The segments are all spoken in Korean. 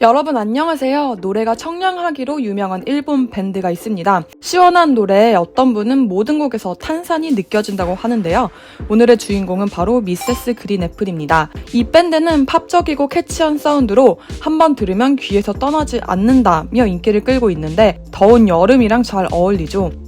여러분 안녕하세요. 노래가 청량하기로 유명한 일본 밴드가 있습니다. 시원한 노래에 어떤 분은 모든 곡에서 탄산이 느껴진다고 하는데요. 오늘의 주인공은 바로 미세스 그린 애플입니다. 이 밴드는 팝적이고 캐치한 사운드로 한번 들으면 귀에서 떠나지 않는다며 인기를 끌고 있는데 더운 여름이랑 잘 어울리죠.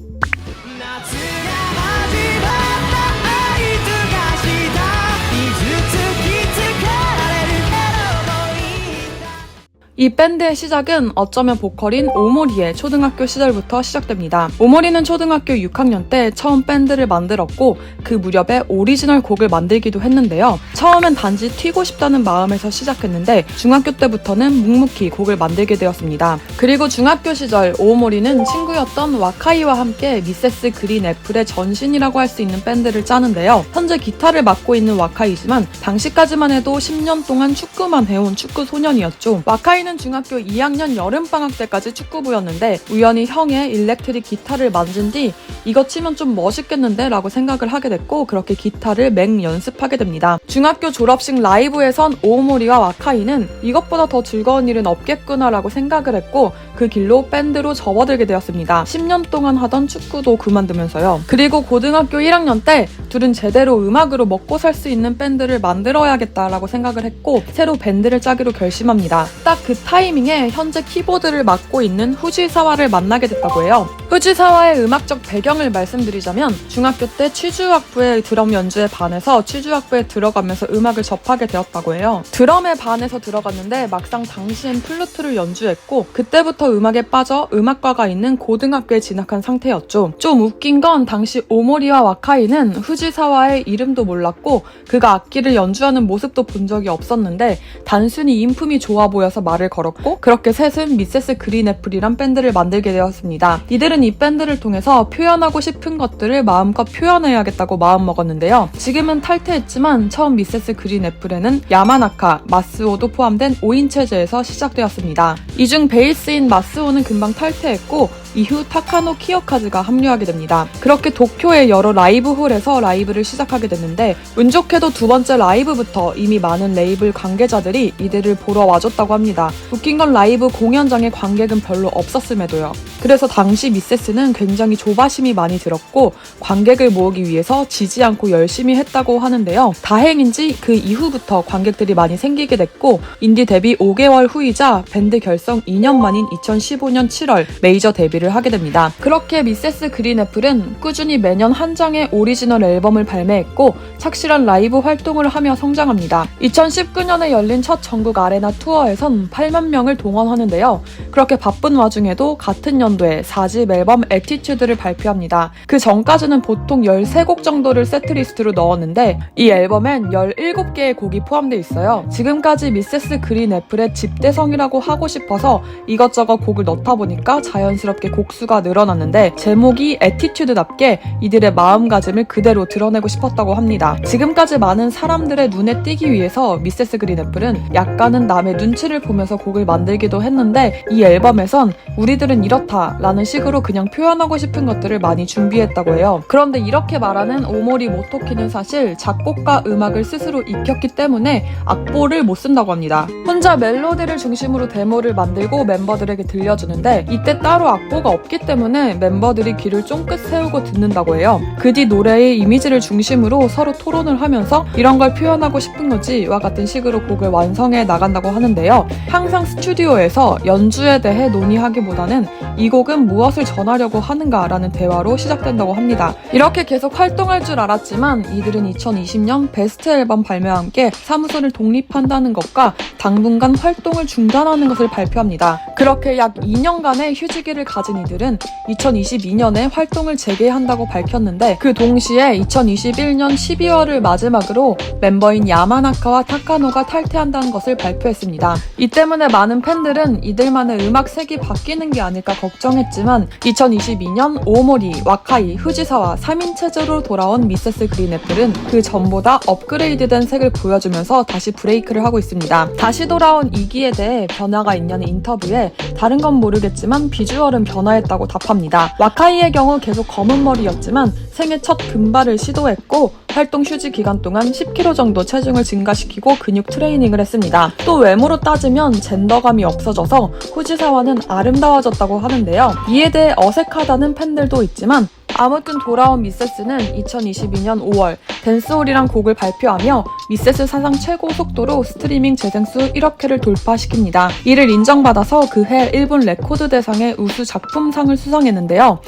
이 밴드의 시작은 어쩌면 보컬인 오모리의 초등학교 시절부터 시작됩니다. 오모리는 초등학교 6학년 때 처음 밴드를 만들었고 그 무렵에 오리지널 곡을 만들기도 했는데요. 처음엔 단지 튀고 싶다는 마음에서 시작했는데 중학교 때부터는 묵묵히 곡을 만들게 되었습니다. 그리고 중학교 시절 오모리는 친구였던 와카이와 함께 미세스 그린 애플의 전신이라고 할 수 있는 밴드를 짜는데요. 현재 기타를 맡고 있는 와카이지만 당시까지만 해도 10년 동안 축구만 해온 축구 소년이었죠. 와카이는 중학교 2학년 여름방학 때까지 축구부였는데 우연히 형의 일렉트릭 기타를 만진 뒤 이거 치면 좀 멋있겠는데 라고 생각을 하게 됐고 그렇게 기타를 맹 연습하게 됩니다. 중학교 졸업식 라이브에선 오모리와 와카이는 이것보다 더 즐거운 일은 없겠구나 라고 생각을 했고 그 길로 밴드로 접어들게 되었습니다. 10년 동안 하던 축구도 그만두면서요. 그리고 고등학교 1학년 때 둘은 제대로 음악으로 먹고 살 수 있는 밴드를 만들어야겠다라고 생각을 했고 새로 밴드를 짜기로 결심합니다. 딱 그 타이밍에 현재 키보드를 맡고 있는 후지사와를 만나게 됐다고 해요. 후지사와의 음악적 배경을 말씀드리자면 중학교 때 취주학부의 드럼 연주에 반해서 취주학부에 들어가면서 음악을 접하게 되었다고 해요. 드럼에 반해서 들어갔는데 막상 당시엔 플루트를 연주했고 그때부터 음악에 빠져 음악과가 있는 고등학교에 진학한 상태였죠. 좀 웃긴 건 당시 오모리와 와카이는 후지사와의 이름도 몰랐고 그가 악기를 연주하는 모습도 본 적이 없었는데 단순히 인품이 좋아 보여서 말을 걸었고 그렇게 셋은 미세스 그린 애플이란 밴드를 만들게 되었습니다. 이들은 이 밴드를 통해서 표현하고 싶은 것들을 마음껏 표현해야겠다고 마음먹었는데요. 지금은 탈퇴했지만 처음 미세스 그린 애플에는 야마나카, 마스오도 포함된 5인 체제에서 시작되었습니다. 이 중 베이스인 마스오는 금방 탈퇴했고 이후 타카노 키오카즈가 합류하게 됩니다. 그렇게 도쿄의 여러 라이브 홀에서 라이브를 시작하게 됐는데 운 좋게도 두 번째 라이브부터 이미 많은 레이블 관계자들이 이들을 보러 와줬다고 합니다. 웃긴 건 라이브 공연장에 관객은 별로 없었음에도요. 그래서 당시 미세스는 굉장히 조바심이 많이 들었고 관객을 모으기 위해서 지지 않고 열심히 했다고 하는데요. 다행인지 그 이후부터 관객들이 많이 생기게 됐고 인디 데뷔 5개월 후이자 밴드 결성 2년 만인 2015년 7월 메이저 데뷔 를 하게 됩니다. 그렇게 미세스 그린 애플은 꾸준히 매년 한 장의 오리지널 앨범을 발매했고 착실한 라이브 활동을 하며 성장합니다. 2019년에 열린 첫 전국 아레나 투어에선 8만 명을 동원하는데요. 그렇게 바쁜 와중에도 같은 연도에 4집 앨범 에티튜드를 발표합니다. 그 전까지는 보통 13곡 정도를 세트리스트로 넣었는데 이 앨범엔 17개의 곡이 포함되어 있어요. 지금까지 미세스 그린 애플의 집대성이라고 하고 싶어서 이것저것 곡을 넣다 보니까 자연스럽게 곡수가 늘어났는데 제목이 에티튜드답게 이들의 마음가짐을 그대로 드러내고 싶었다고 합니다. 지금까지 많은 사람들의 눈에 띄기 위해서 미세스 그린 애플은 약간은 남의 눈치를 보면서 곡을 만들기도 했는데 이 앨범에선 우리들은 이렇다 라는 식으로 그냥 표현하고 싶은 것들을 많이 준비했다고 해요. 그런데 이렇게 말하는 오모리 모토키는 사실 작곡과 음악을 스스로 익혔기 때문에 악보를 못 쓴다고 합니다. 혼자 멜로디를 중심으로 데모를 만들고 멤버들에게 들려주는데 이때 따로 악보 가 없기 때문에 멤버들이 귀를 쫑긋 세우고 듣는다고 해요. 그 뒤 노래의 이미지를 중심으로 서로 토론을 하면서 이런 걸 표현하고 싶은 거지와 같은 식으로 곡을 완성해 나간다고 하는데요. 항상 스튜디오에서 연주에 대해 논의하기보다는 이 곡은 무엇을 전하려고 하는가라는 대화로 시작된다고 합니다. 이렇게 계속 활동할 줄 알았지만 이들은 2020년 베스트 앨범 발매와 함께 사무소를 독립한다는 것과 당분간 활동을 중단하는 것을 발표합니다. 그렇게 약 2년간의 휴지기를 가진 이들은 2022년에 활동을 재개한다고 밝혔는데 그 동시에 2021년 12월을 마지막으로 멤버인 야마나카와 타카노가 탈퇴한다는 것을 발표했습니다. 이 때문에 많은 팬들은 이들만의 음악 색이 바뀌는 게 아닐까 걱정했지만 2022년 오모리, 와카이, 후지사와 3인 체제로 돌아온 미세스 그린 애플은 그 전보다 업그레이드된 색을 보여주면서 다시 브레이크를 하고 있습니다. 다시 돌아온 이기에 대해 변화가 있냐는 인터뷰에 다른 건 모르겠지만 비주얼은 변 전화했다고 답합니다. 와카이의 경우 계속 검은 머리였지만 생애 첫 금발을 시도했고 활동 휴지 기간 동안 10kg 정도 체중을 증가시키고 근육 트레이닝을 했습니다. 또 외모로 따지면 젠더감이 없어져서 후지사와는 아름다워졌다고 하는데요. 이에 대해 어색하다는 팬들도 있지만 아무튼 돌아온 미세스는 2022년 5월 댄스홀이란 곡을 발표하며 미세스 사상 최고 속도로 스트리밍 재생수 1억 회를 돌파시킵니다. 이를 인정받아서 그해 일본 레코드 대상의 우수 작품상을 수상했는데요.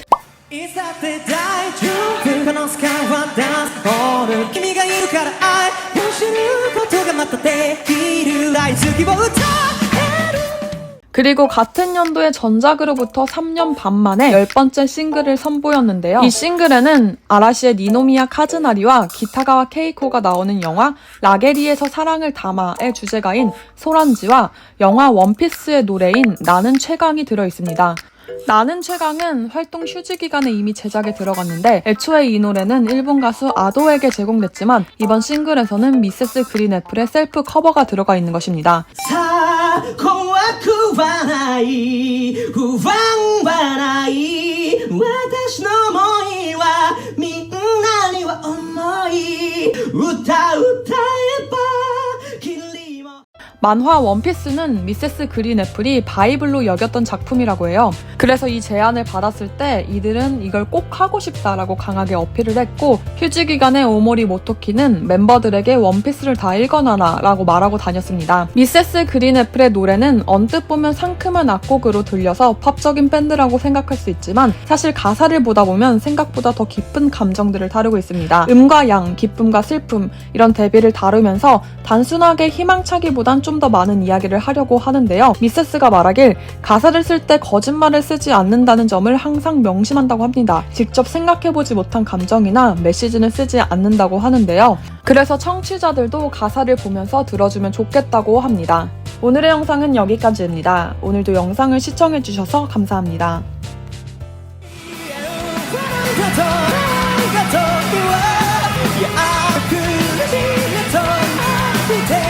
いつだって大丈夫このスカイはダンスホール君がいるから愛を知ることがまたできる大好きを歌える 그리고 같은 연도에 전작으로부터 3년 반 만에 열 번째 싱글을 선보였는데요. 이 싱글에는 아라시의 니노미야 카즈나리와 기타가와 케이코가 나오는 영화 라게리에서 사랑을 담아의 주제가인 소란지와 영화 원피스의 노래인 나는 최강이 들어 있습니다. 나는 최강은 활동 휴지 기간에 이미 제작에 들어갔는데 애초에 이 노래는 일본 가수 아도에게 제공됐지만 이번 싱글에서는 미세스 그린 애플의 셀프 커버가 들어가 있는 것입니다. はない不安はない。私の想いはみんなには重い。歌うと 만화 원피스는 미세스 그린 애플이 바이블로 여겼던 작품이라고 해요. 그래서 이 제안을 받았을 때 이들은 이걸 꼭 하고 싶다라고 강하게 어필을 했고 휴지 기간에 오모리 모토키는 멤버들에게 원피스를 다 읽어놔라 라고 말하고 다녔습니다. 미세스 그린 애플의 노래는 언뜻 보면 상큼한 악곡으로 들려서 팝적인 밴드라고 생각할 수 있지만 사실 가사를 보다 보면 생각보다 더 깊은 감정들을 다루고 있습니다. 음과 양, 기쁨과 슬픔 이런 대비를 다루면서 단순하게 희망차기보단 좀좀 더 많은 이야기를 하려고 하는데요. 미세스가 말하길 가사를 쓸 때 거짓말을 쓰지 않는다는 점을 항상 명심한다고 합니다. 직접 생각해보지 못한 감정이나 메시지는 쓰지 않는다고 하는데요. 그래서 청취자들도 가사를 보면서 들어주면 좋겠다고 합니다. 오늘의 영상은 여기까지입니다. 오늘도 영상을 시청해주셔서 감사합니다. Yeah, I could have seen the time.